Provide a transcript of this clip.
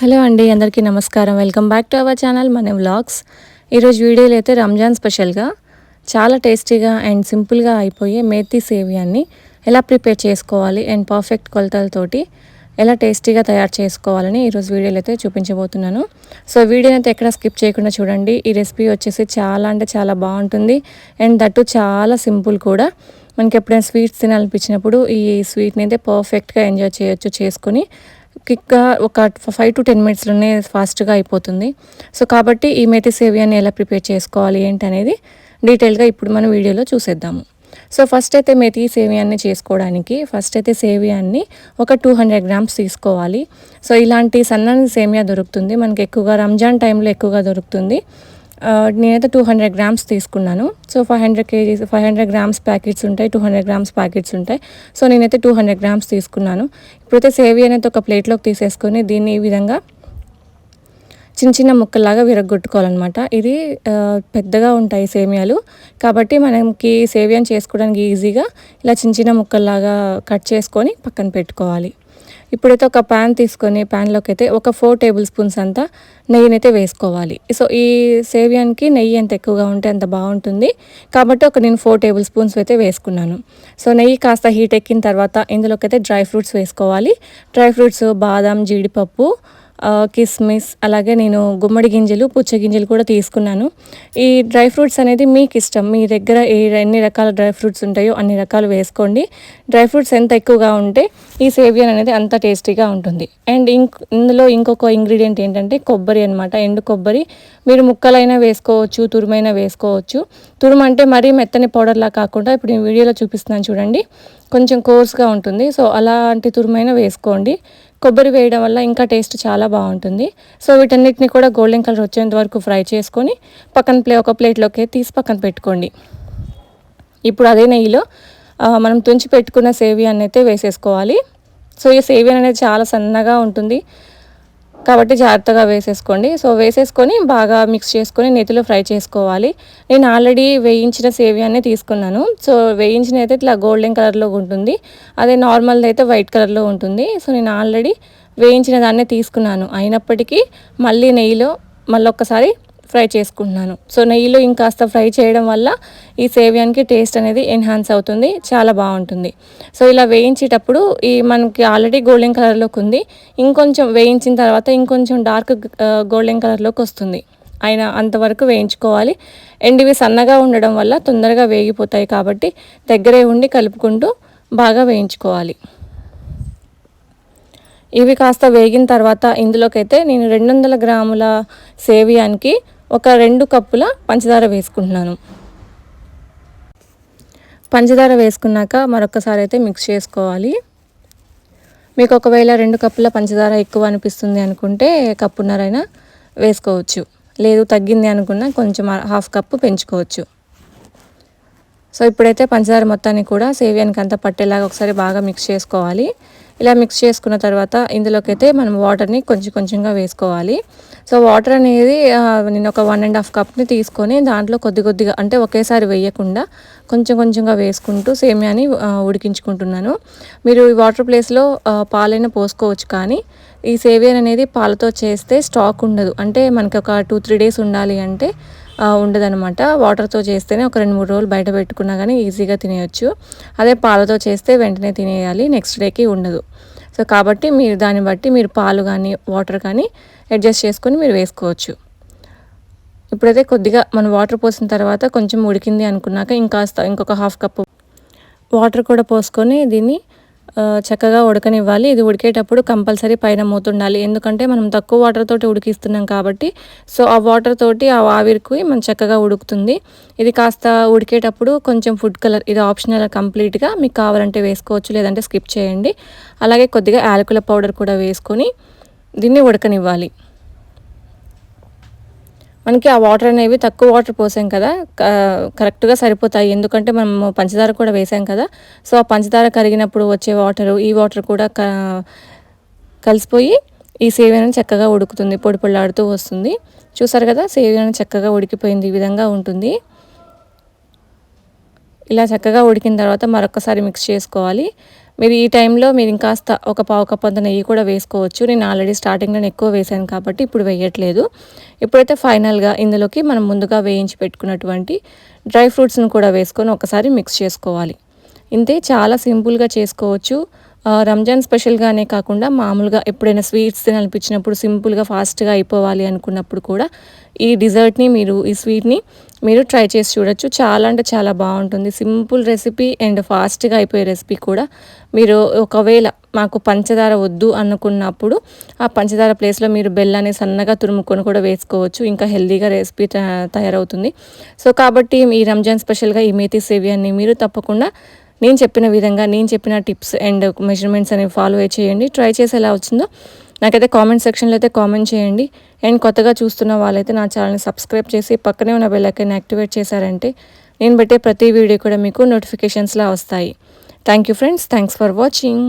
Hello అండి అందరికీ నమస్కారం. Welcome back to our channel మన వ్లాగ్స్. ఈరోజు వీడియోలో అయితే రంజాన్ స్పెషల్గా చాలా టేస్టీగా అండ్ సింపుల్గా అయిపోయే మేతి సేవియాన్ని ఎలా ప్రిపేర్ చేసుకోవాలి అండ్ పర్ఫెక్ట్ కొలతలతోటి ఎలా టేస్టీగా తయారు చేసుకోవాలని ఈరోజు వీడియోలో అయితే చూపించబోతున్నాను. సో వీడియోని అయితే ఎక్కడ స్కిప్ చేయకుండా చూడండి. ఈ రెసిపీ వచ్చేసి చాలా అంటే చాలా బాగుంటుంది. అండ్ దట్టు చాలా సింపుల్ కూడా. మనకి ఎప్పుడైనా స్వీట్స్ తినాలనిపించినప్పుడు ఈ స్వీట్ని అయితే పర్ఫెక్ట్గా ఎంజాయ్ చేయొచ్చు చేసుకొని క్విక్గా ఒక ఫైవ్ టు టెన్ మినిట్స్లోనే ఫాస్ట్గా అయిపోతుంది. సో కాబట్టి ఈ మెతి సేవియాని ఎలా ప్రిపేర్ చేసుకోవాలి ఏంటి అనేది డీటెయిల్గా ఇప్పుడు మనం వీడియోలో చూసేద్దాము. సో ఫస్ట్ అయితే మెతి సేవియాన్ని చేసుకోవడానికి ఫస్ట్ అయితే సేవియాన్ని ఒక టూ హండ్రెడ్ గ్రామ్స్ తీసుకోవాలి. సో ఇలాంటి సన్నని సేమియా దొరుకుతుంది. మనకి ఎక్కువగా రంజాన్ టైంలో ఎక్కువగా దొరుకుతుంది. నేనైతే టూ హండ్రెడ్ గ్రామ్స్ తీసుకున్నాను. So five hundred kgs five hundred grams packets ఉంటాయి టూ హండ్రెడ్ గ్రామ్స్ ప్యాకెట్స్ ఉంటాయి. సో నేనైతే టూ హండ్రెడ్ గ్రామ్స్ తీసుకున్నాను. ఇప్పుడైతే సేవి అనేది ఒక ప్లేట్లోకి తీసేసుకొని దీన్ని ఈ విధంగా చిన్న చిన్న ముక్కల్లాగా విరగొట్టుకోవాలన్నమాట. ఇది పెద్దగా ఉంటాయి సేమియాలు. కాబట్టి మనకి సేవియాని చేసుకోవడానికి ఈజీగా ఇలా చిన్న చిన్న ముక్కల్లాగా కట్ చేసుకొని పక్కన పెట్టుకోవాలి. ఇప్పుడైతే ఒక ప్యాన్ తీసుకొని ప్యాన్లోకి అయితే ఒక ఫోర్ టేబుల్ స్పూన్స్ అంతా నెయ్యినైతే వేసుకోవాలి. సో ఈ సేవియానికి నెయ్యి ఎంత ఎక్కువగా ఉంటే అంత బాగుంటుంది. కాబట్టి ఒక నేను ఫోర్ టేబుల్ స్పూన్స్ అయితే వేసుకున్నాను. సో నెయ్యి కాస్త హీట్ ఎక్కిన తర్వాత ఇందులోకి అయితే డ్రై ఫ్రూట్స్ వేసుకోవాలి. డ్రై ఫ్రూట్స్ బాదం జీడిపప్పు కిస్మిస్ అలాగే నేను గుమ్మడి గింజలు పుచ్చ గింజలు కూడా తీసుకున్నాను. ఈ డ్రై ఫ్రూట్స్ అనేది మీకు ఇష్టం. మీ దగ్గర ఏ ఎన్ని రకాల డ్రై ఫ్రూట్స్ ఉంటాయో అన్ని రకాలు వేసుకోండి. డ్రై ఫ్రూట్స్ ఎంత ఎక్కువగా ఉంటే ఈ సేవియన్ అనేది అంత టేస్టీగా ఉంటుంది. అండ్ ఇంక్ ఇందులో ఇంకొక ఇంగ్రీడియంట్ ఏంటంటే కొబ్బరి అనమాట ఎండు కొబ్బరి మీరు ముక్కలైనా వేసుకోవచ్చు తురుమైనా వేసుకోవచ్చు. తురుము అంటే మరీ మెత్తని పౌడర్లా కాకుండా ఇప్పుడు నేను వీడియోలో చూపిస్తున్నాను చూడండి. కొంచెం కోర్స్గా ఉంటుంది. సో అలాంటి తురుమైనా వేసుకోండి. కొబ్బరి వేయడం వల్ల ఇంకా టేస్ట్ చాలా బాగుంటుంది. సో వీటన్నిటిని కూడా గోల్డెన్ కలర్ వచ్చేంత వరకు ఫ్రై చేసుకొని పక్కన ప్లే ఒక ప్లేట్లోకి తీసి పక్కన పెట్టుకోండి. ఇప్పుడు అదే నెయ్యిలో మనం తుంచి పెట్టుకున్న సేవియాన్ని అయితే వేసేసుకోవాలి. సో ఈ సేవియన్ అనేది చాలా సన్నగా ఉంటుంది. కాబట్టి జాగ్రత్తగా వేసేసుకోండి. సో వేసేసుకొని బాగా మిక్స్ చేసుకొని నెతిలో ఫ్రై చేసుకోవాలి. నేను ఆల్రెడీ వేయించిన సేవియాన్ని తీసుకున్నాను. సో వేయించిన అయితే ఇట్లా గోల్డెన్ కలర్లో ఉంటుంది. అదే నార్మల్ది అయితే వైట్ కలర్లో ఉంటుంది. సో నేను ఆల్రెడీ వేయించిన దాన్నే తీసుకున్నాను. అయినప్పటికీ మళ్ళీ నెయ్యిలో మళ్ళీ ఒక్కసారి ఫ్రై చేసుకుంటున్నాను. సో నెయ్యిలో ఇంకాస్త ఫ్రై చేయడం వల్ల ఈ సేవ్యానికి టేస్ట్ అనేది ఎన్హాన్స్ అవుతుంది. చాలా బాగుంటుంది. సో ఇలా వేయించేటప్పుడు ఈ మనకి ఆల్రెడీ గోల్డెన్ కలర్లోకి ఉంది. ఇంకొంచెం వేయించిన తర్వాత ఇంకొంచెం డార్క్ గోల్డెన్ కలర్లోకి వస్తుంది. అయినా అంతవరకు వేయించుకోవాలి. అండ్ ఇవి సన్నగా ఉండడం వల్ల తొందరగా వేగిపోతాయి కాబట్టి దగ్గరే ఉండి కలుపుకుంటూ బాగా వేయించుకోవాలి. ఇవి కాస్త వేగిన తర్వాత ఇందులోకైతే నేను రెండు వందల గ్రాముల సేవియానికి ఒక రెండు కప్పుల పంచదార వేసుకుంటున్నాను. పంచదార వేసుకున్నాక మరొకసారి అయితే మిక్స్ చేసుకోవాలి. మీకు ఒకవేళ రెండు కప్పుల పంచదార ఎక్కువ అనిపిస్తుంది అనుకుంటే కప్పున్నరైనా వేసుకోవచ్చు. లేదు తగ్గింది అనుకున్నా కొంచెం హాఫ్ కప్పు పెంచుకోవచ్చు. సో ఇప్పుడైతే పంచదార మొత్తాన్ని కూడా సేవియానికి అంతా పట్టేలాగా ఒకసారి బాగా మిక్స్ చేసుకోవాలి. ఇలా మిక్స్ చేసుకున్న తర్వాత ఇందులోకి అయితే మనం వాటర్ని కొంచెం కొంచెంగా వేసుకోవాలి. సో వాటర్ అనేది నేను ఒక వన్ అండ్ హాఫ్ కప్ని తీసుకొని దాంట్లో కొద్ది కొద్దిగా అంటే ఒకేసారి వేయకుండా కొంచెం కొంచెంగా వేసుకుంటూ సేమియాని ఉడికించుకుంటున్నాను. మీరు ఈ వాటర్ ప్లేస్లో పాలైనా పోసుకోవచ్చు కానీ ఈ సేవియర్ అనేది పాలతో చేస్తే స్టాక్ ఉండదు. అంటే మనకి ఒక టూ త్రీ డేస్ ఉండాలి అంటే ఉండదనమాట వాటర్తో చేస్తేనే ఒక రెండు మూడు రోజులు బయట పెట్టుకున్నా కానీ ఈజీగా తినేయచ్చు. అదే పాలతో చేస్తే వెంటనే తినేయాలి నెక్స్ట్ డేకి ఉండదు. సో కాబట్టి మీరు దాన్ని బట్టి మీరు పాలు కానీ వాటర్ కానీ అడ్జస్ట్ చేసుకొని మీరు వేసుకోవచ్చు. ఇప్పుడైతే కొద్దిగా మనం వాటర్ పోసిన తర్వాత కొంచెం ఉడికింది అనుకున్నాక ఇంకాస్త ఇంకొక హాఫ్ కప్పు వాటర్ కూడా పోసుకొని దీన్ని చక్కగా ఉడకనివ్వాలి. ఇది ఉడికేటప్పుడు కంపల్సరీ పైన మూతుండాలి. ఎందుకంటే మనం తక్కువ వాటర్ తోటి ఉడికిస్తున్నాం కాబట్టి సో ఆ వాటర్ తోటి ఆ ఆవిరికి మనం చక్కగా ఉడుకుతుంది. ఇది కాస్త ఉడికేటప్పుడు కొంచెం ఫుడ్ కలర్ ఇది ఆప్షనల్ కంప్లీట్గా మీకు కావాలంటే వేసుకోవచ్చు లేదంటే స్కిప్ చేయండి. అలాగే కొద్దిగా యాలకుల పౌడర్ కూడా వేసుకొని దీన్ని ఉడకనివ్వాలి. మనకి ఆ వాటర్ అనేవి తక్కువ వాటర్ పోసాం కదా కరెక్ట్గా సరిపోతాయి. ఎందుకంటే మనం పంచదార కూడా వేసాం కదా. సో ఆ పంచదార కరిగినప్పుడు వచ్చే వాటరు ఈ వాటర్ కూడా కలిసిపోయి ఈ సేవ్యాన్ని చక్కగా ఉడుకుతుంది. పొడి పొళ్ళాడుతూ వస్తుంది. చూసారు కదా సేవ్యాన్ని చక్కగా ఉడికిపోయింది. ఈ విధంగా ఉంటుంది. ఇలా చక్కగా ఉడికిన తర్వాత మరొకసారి మిక్స్ చేసుకోవాలి. మీరు ఈ టైంలో మీరు ఇంకాస్త ఒక పావు కప్ అంత నెయ్యి కూడా వేసుకోవచ్చు. నేను ఆల్రెడీ స్టార్టింగ్లో ఎక్కువ వేసాను కాబట్టి ఇప్పుడు వేయట్లేదు. ఇప్పుడైతే ఫైనల్గా ఇందులోకి మనం ముందుగా వేయించి పెట్టుకున్నటువంటి డ్రై ఫ్రూట్స్ను కూడా వేసుకొని ఒకసారి మిక్స్ చేసుకోవాలి. ఇంతే చాలా సింపుల్గా చేసుకోవచ్చు. రంజాన్ స్పెషల్గానే కాకుండా మామూలుగా ఎప్పుడైనా స్వీట్స్ తినాలనిపించినప్పుడు సింపుల్గా ఫాస్ట్గా అయిపోవాలి అనుకున్నప్పుడు కూడా ఈ డిజర్ట్ని మీరు ఈ స్వీట్ని మీరు ట్రై చేసి చూడొచ్చు. చాలా అంటే చాలా బాగుంటుంది. సింపుల్ రెసిపీ అండ్ ఫాస్ట్గా అయిపోయే రెసిపీ కూడా మీరు ఒకవేళ మాకు పంచదార వద్దు అనుకున్నప్పుడు ఆ పంచదార ప్లేస్లో మీరు బెల్లాన్ని సన్నగా తురుముకొని కూడా వేసుకోవచ్చు. ఇంకా హెల్దీగా రెసిపీ తయారవుతుంది. సో కాబట్టి ఈ రంజాన్ స్పెషల్గా ఈ మేతి సేవియాన్ని మీరు తప్పకుండా నేను చెప్పిన విధంగా నేను చెప్పిన టిప్స్ అండ్ మెజర్మెంట్స్ అనేవి ఫాలో చేయండి. ట్రై చేసి ఎలా వచ్చిందో నాకైతే కామెంట్ సెక్షన్లో అయితే కామెంట్ చేయండి. అండ్ కొత్తగా చూస్తున్న వాళ్ళైతే నా ఛానల్ని సబ్స్క్రైబ్ చేసి పక్కనే ఉన్న బెల్లైకన్ యాక్టివేట్ చేశారంటే నేను పెట్టే ప్రతి వీడియో కూడా మీకు నోటిఫికేషన్స్లా వస్తాయి. Thank you friends thanks for watching